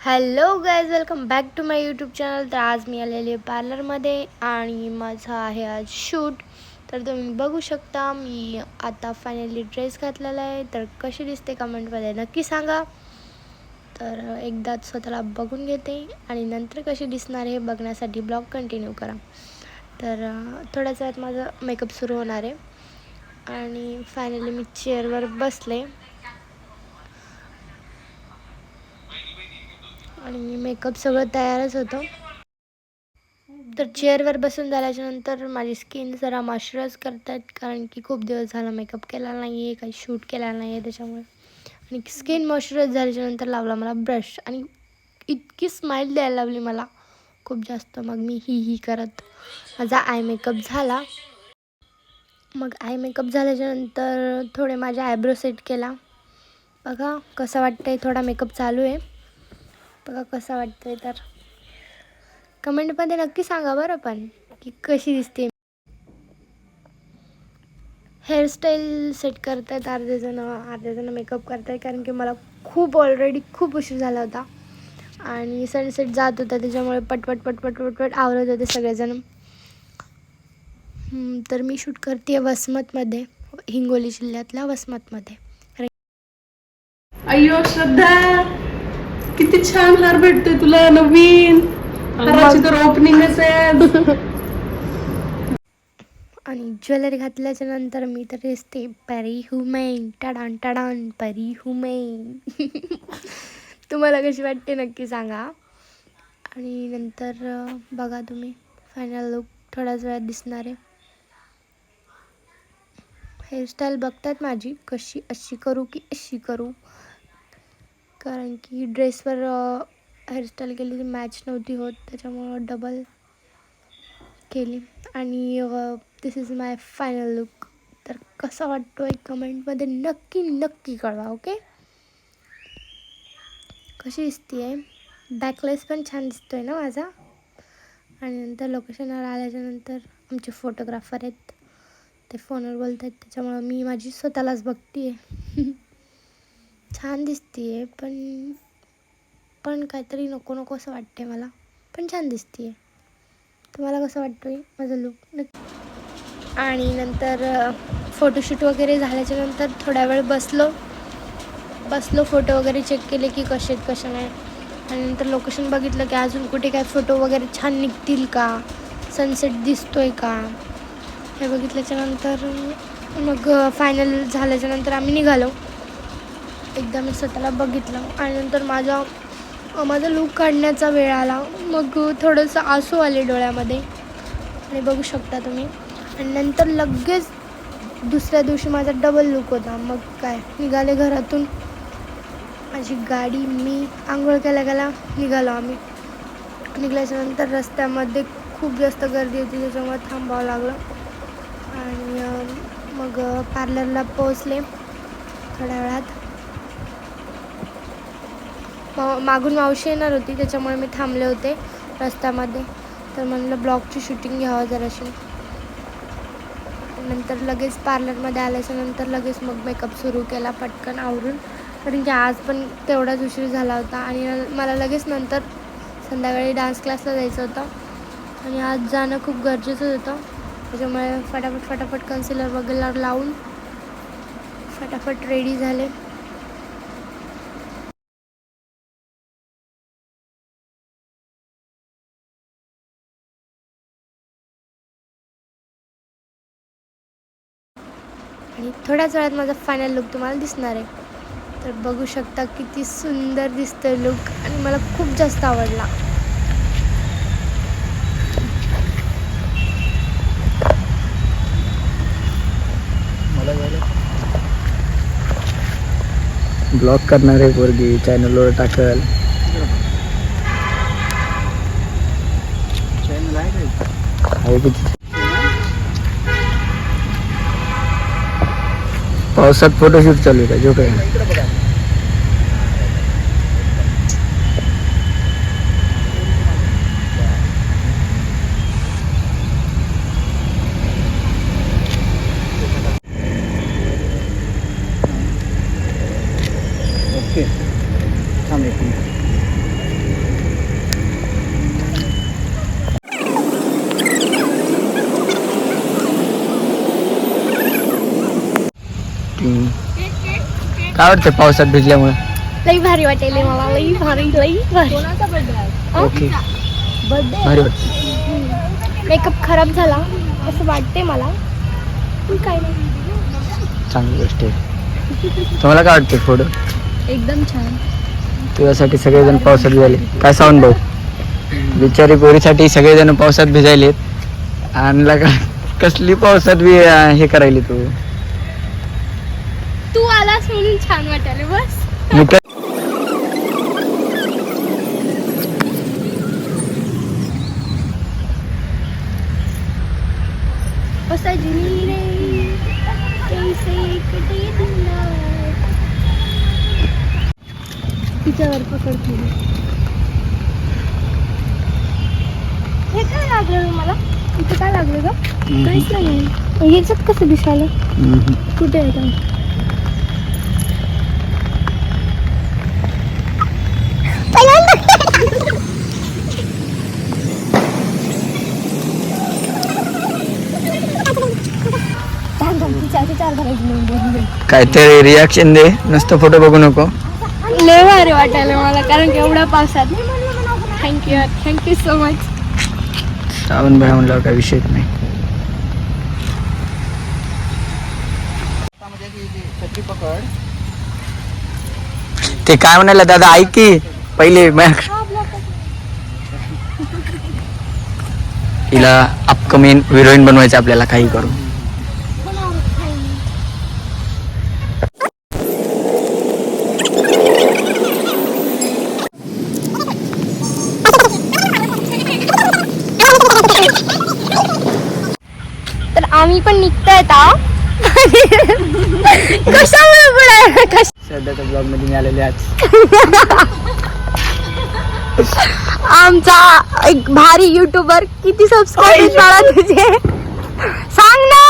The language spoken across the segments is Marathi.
Hello guys welcome back to my YouTube channel तर आज मी आलेली आहे पार्लरमध्ये आणि माझा आहे आज शूट तर तुम्ही बघू शकता मी आता फायनली ड्रेस घातलेला आहे. तर कशी दिसते कमेंटमध्ये नक्की सांगा. तर एकदाच स्वतःला बघून घेते आणि नंतर कशी दिसणार हे बघण्यासाठी ब्लॉग कंटिन्यू करा. तर अं, थोड्याच वेळात माझं मेकअप सुरू होणार आहे. आणि फायनली मी चेअरवर बसले. आणि मेकअप सगळं तयारच होतं. तर चेअरवर बसून झाल्याच्यानंतर माझी स्किन जरा मॉइश्चराईज करतात कारण की खूप दिवस झाला मेकअप केला नाही आहे काही शूट केला नाही आहे त्याच्यामुळे. आणि स्किन मॉइश्चराईज झाल्याच्यानंतर लावला मला ब्रश आणि इतकी स्माईल द्यायला लावली मला. खूप जास्त. मग मी ही ही करत माझा आय मेकअप झाला. मग आय मेकअप झाल्याच्यानंतर थोडे माझ्या आयब्रो सेट केला. बघा कसं वाटतंय थोडा मेकअप चालू आहे. बघा कसं वाटतंय तर. कमेंटमध्ये नक्की सांगा बरं पण की कशी दिसते. हेअरस्टाईल सेट करत अर्धे अर्धेजणं अर्धे मेकअप मेकअप आहेत कारण की मला खूप ऑलरेडी खूप उशीर झाला होता. आणि सनसेट जात होता त्याच्यामुळे पटपट पटपट पटपट आवरत होते सगळेजण. तर मी शूट करते वसमतमध्ये हिंगोली जिल्ह्यातल्या वसमतमध्ये. अय्यो श्रद्धा! किती छान हार भेटतोय तुला नवीन! हाराची तर ओपनिंगच आहे. आणि ज्वेलरी घातल्याच्या नंतर मी तर दिसते परी हुमेन टडान टडान परी हुमेन तुम्हाला कशी वाटते नक्की सांगा. आणि नंतर बघा तुम्ही फायनल लुक थोड्याच वेळात दिसणार आहे. हेअरस्टाईल बघतात माझी कशी अशी करू की अशी करू. कारण की ड्रेसवर हेअरस्टाईल केली ती मॅच नव्हती होत त्याच्यामुळं डबल केली. आणि this is my final look तर कसा वाटतो आहे कमेंटमध्ये नक्की नक्की कळवा ओके कशी दिसते आहे बॅकलेस पण छान दिसतो आहे ना माझा? आणि नंतर लोकेशनवर आल्याच्यानंतर आमचे फोटोग्राफर आहेत. ते फोनवर बोलत आहेत त्याच्यामुळं मी माझी स्वतःलाच बघते आहे छान दिसते आहे पण पण काहीतरी नको नको असं वाटते मला. पण छान दिसते आहे तुम्हाला कसं वाटतोय माझा लुक नक्की. आणि नंतर फोटोशूट वगैरे झाल्याच्यानंतर थोड्या वेळ बसलो. बसलो फोटो वगैरे चेक केले की कसे आहेत कसे नाही. आणि नंतर लोकेशन बघितलं की अजून कुठे काय फोटो वगैरे छान निघतील का? सनसेट दिसतोय का? हे बघितल्याच्या नंतर मग फायनल झाल्याच्यानंतर आम्ही निघालो. एकदा मी स्वतःला बघितलं आणि नंतर माझा माझा लूक काढण्याचा वेळ आला. मग थोडंसं आसू आले डोळ्यामध्ये. आणि बघू शकता तुम्ही. आणि नंतर लगेच दुसऱ्या दिवशी माझा डबल लूक होता. मग काय निघाले घरातून. माझी गाडी मी आंघोळ केल्या गेला निघालो आम्ही. निघाल्याच्यानंतर रस्त्यामध्ये खूप जास्त गर्दी होती त्याच्यामुळे थांबावं लागलं. आणि मग पार्लरला पोचले थोड्या वेळात. मा- मागून मावशी येणार होती त्याच्यामुळे मी थांबले होते रस्त्यामध्ये. तर म्हणलं ब्लॉगची शूटिंग घ्यावं जराशी. नंतर लगेच पार्लरमध्ये आल्याच्यानंतर लगेच मग मेकअप सुरू केला पटकन आवरून. कारण की आज पण तेवढाच उशीर झाला होता आणि मला लगेच नंतर संध्याकाळी डान्स क्लासला जायचं होतं. आणि आज जाणं खूप गरजेचं होतं. त्याच्यामुळे फटाफट फटाफट कन्सिलर वगैरे लावून फटाफट रेडी झाले. आणि थोड्याच वेळात माझा फायनल लुक तुम्हाला दिसणार आहे. तर बघू शकता किती सुंदर दिसतं लुक आणि मला खूप जास्त आवडला. ब्लॉग करणार आहे पोरगी चॅनलवर टाकल. पावसात फोटोशूट चालू आहे का? जो काय ओके. काय वाटतं पावसात भिजल्यामुळे? लई भारी वाटेल मला लई भारी लई भारी. ओके. भारी वाटत मेकअप खराब झाला असं वाटते मला. काय नाही. चांगली गोष्ट आहे. तुम्हाला काय वाटतं फोटो एकदम छान. तुझ्यासाठी सगळेजण पावसात भिजायले काय साऊंड भाऊ बिचारी पोरीसाठी सगळेजण पावसात भिजायलेत. आणि लगा कसली पावसात बी हे करायली तू? तू आलास म्हणून छान वाटायला बस. मी हे काय लागलं मला? इथे काय लागलं ग? काहीच नाही याच्यात कसं दिसायला. कुठे आहे का काहीतरी रिॲक्शन दे. नुसतं फोटो बघू नको. लय भारी वाटायला मला कारण की एवढ्या पावसात. Thank you thank you so much Shravan भाई म्हणल्यावर काही विषयच नाही. ते काय म्हणाले दादा ऐक की पहिले तिला अपकमिंग हिरोईन बनवायचं आपल्याला काही करू तर आम्ही पण निघतोय आता कशामुळे कश सध्याच्या ब्लॉगमध्ये मी आलेले आज. आमचा एक भारी युट्यूबर किती सबस्क्राईब मला तुझे? सांग ना.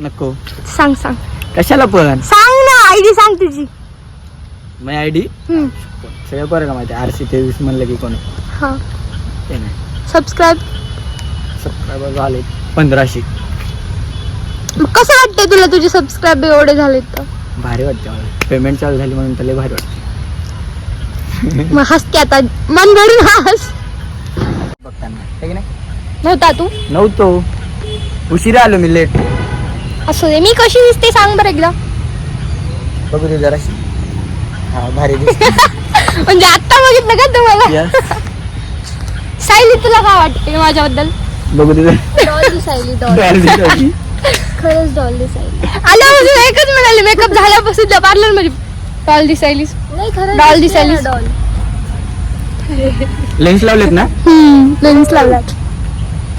नको. सांग सांग. कशाला पण सांग ना आयडी सांग तुझी. माझी आय डी हम्म, सगळं बरं का माहिती आर सी तेवीस म्हणलं की कोण? हा. सबस्क्राईब सबस्क्रायबर झाले पंधराशे. कसं वाटतंय तुला तुझे सबस्क्राईब एवढे झालेत तर? भारी वाटते मला. पेमेंट चालू झाली म्हणून त्याला भारी वाटते मग हसते आता. मन भरून हस. बघताना. है की नाही? नव्हता तू? नव्हतो. उशिरा आलो मी लेट असू दे. मी कशी दिसते सांग बरं एकदा. बघू दे जराशी हा भारी दिसते. म्हणजे आत्ता बघितलं का तुम्हाला. सायली तुला काय वाटते माझ्याबद्दल? बघू दे डॉल खरंच डॉल दिसायली. आल्यापासून एकच म्हणाले मेकअप झाल्यापासून त्या पार्लरमध्ये डॉल दिसायलीस. नाही खरं डॉल दिसायलीस. लेन्स लावलेत ना? लेन्स लावला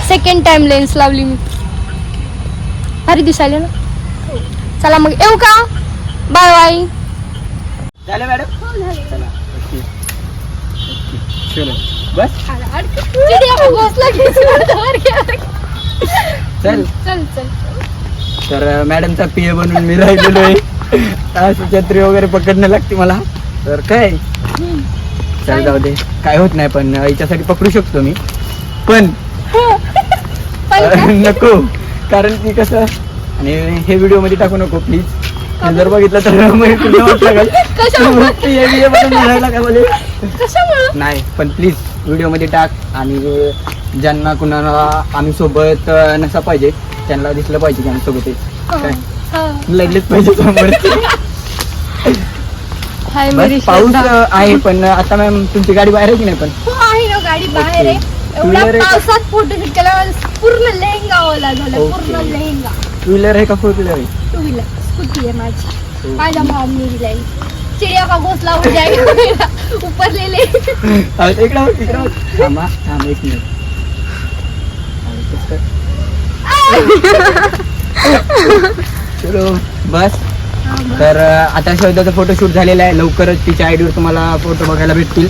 सेकंड टाइम लेन्स लावली मी. भारी दिसायले ना. चला मग येऊ का? बाय बाय झालं मॅडम चला ओके. ओके. चलो. बस. चल. चल चल. तर मॅडमचा पी बनून मी राहिलेलो आहे. छत्री वगैरे पकडणं लागते मला. तर काय? चल जाऊ दे. काय होत नाही पण याच्यासाठी पकडू शकतो मी. पण नको. कारण की कसं आणि हे व्हिडिओमध्ये टाकू नको प्लीज जर बघितलं तर हे कशामुळं? नाही पण प्लीज व्हिडिओमध्ये टाक. आणि ज्यांना कुणाला आम्ही सोबत नसा पाहिजे त्यांना दिसलं पाहिजे की आम्ही सोबत आहे काय हा. लगेच पाहिजे समोर हाय बस पाऊस श्रद्धा. अं, आहे पण आता मॅम तुमची गाडी बाहेर आहे की नाही पण हो आहे ना गाडी बाहेर आहे Okay. एवढा Two-wheeler आहे का? पावसात फोटोशूट केला पूर्ण लेहंगा ओला झाला Okay. पूर्ण लेहंगा टू व्हीलर आहे का फोर व्हीलर आहे टू व्हीलर स्कूटी आहे माझी. माझ्या दिलाय चिड़िया का घोसला हो जाएगा मेरा ऊपर ले ले अहो, इकडं बघ, इकडं बघ. थांबा थांब एक मिनिट अहो, कसं? चलो बस. तर आता शोधाचा फोटोशूट झालेला आहे. लवकरच तिच्या आयडीवर तुम्हाला फोटो बघायला भेटतील.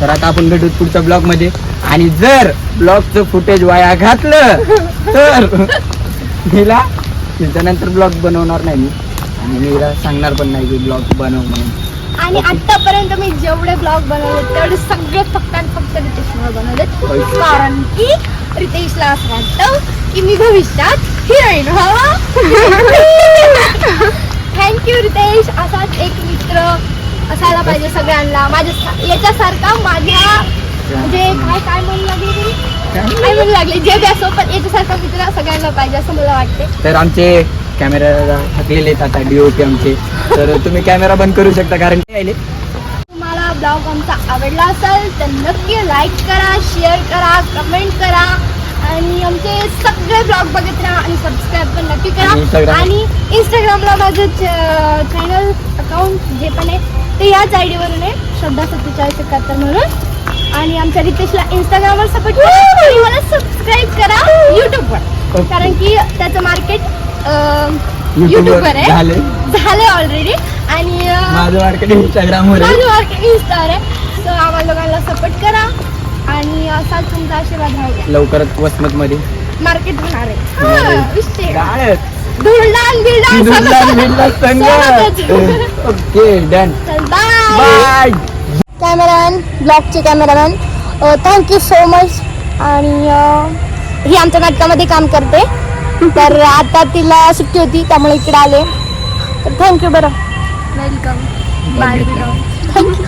तर आता आपण भेटू पुढच्या ब्लॉगमध्ये. आणि जर ब्लॉगचं फुटेज वाया घातलं तर मीला त्याच्यानंतर ब्लॉग बनवणार नाही मी. आणि मीला सांगणार पण नाही की ब्लॉग बनव म्हणून. आणि आतापर्यंत मी जेवढे ब्लॉग बनवले तेवढे सगळे फक्त आणि फक्त रितेशमुळे बनवले. कारण की रितेशला असं वाटतं की मी भविष्यात हिरोईन थँक्यू रितेश असाच एक मित्र असायला पाहिजे सगळ्यांना माझ्या याच्यासारखा माझ्या म्हणजे काय काय म्हणू लागले? काय म्हणू लागले जे बी असो पण याच्यासारखा मित्र सगळ्यांना पाहिजे असं मला वाटते तर आमचे कॅमेरा थकलेले आहेत आता डीओपी आमचे. तर तुम्ही कॅमेरा बंद करू शकता कारण आले तुम्हाला ब्लॉग आमचा आवडला असेल तर नक्की लाईक करा शेअर करा कमेंट करा. आणि आमचे सगळे ब्लॉग बघत राहा आणि सबस्क्राईब पण नक्की करा. आणि इंस्टाग्रामला माझं चॅनल अकाउंट जे पण आहे. ते याच आय डीवरून आहे श्रद्धा सत्तेचाळीस एकाहत्तर म्हणून. आणि आमच्या रितेशला इंस्टाग्रामवर सपोर्ट आणि मला सबस्क्राईब करा युट्यूबवर. कारण की त्याचं मार्केट युट्यूबवर वर आहे. झालंय. ऑलरेडी आणि माझं मार्केट इंस्टाग्रामवर आहे. माझं मार्केट इंस्टावर आहे. सो आम्हाला लोकांना सपोर्ट करा. आणि असाच तुमचा आशीर्वाद राहू लवकरच वसमत मध्ये मार्केट होणार आहे. हा, विषय धुळदान बिळदान सोबतच. Okay done. चल bye. Bye. Cameraman ब्लॉगचे cameraman thank you so much आणि अं, ही आमच्या नाटकामध्ये काम करते. तर आता तिला सुट्टी होती त्यामुळे इकडे आले. तर थँक्यू बरं. Welcome bye thank you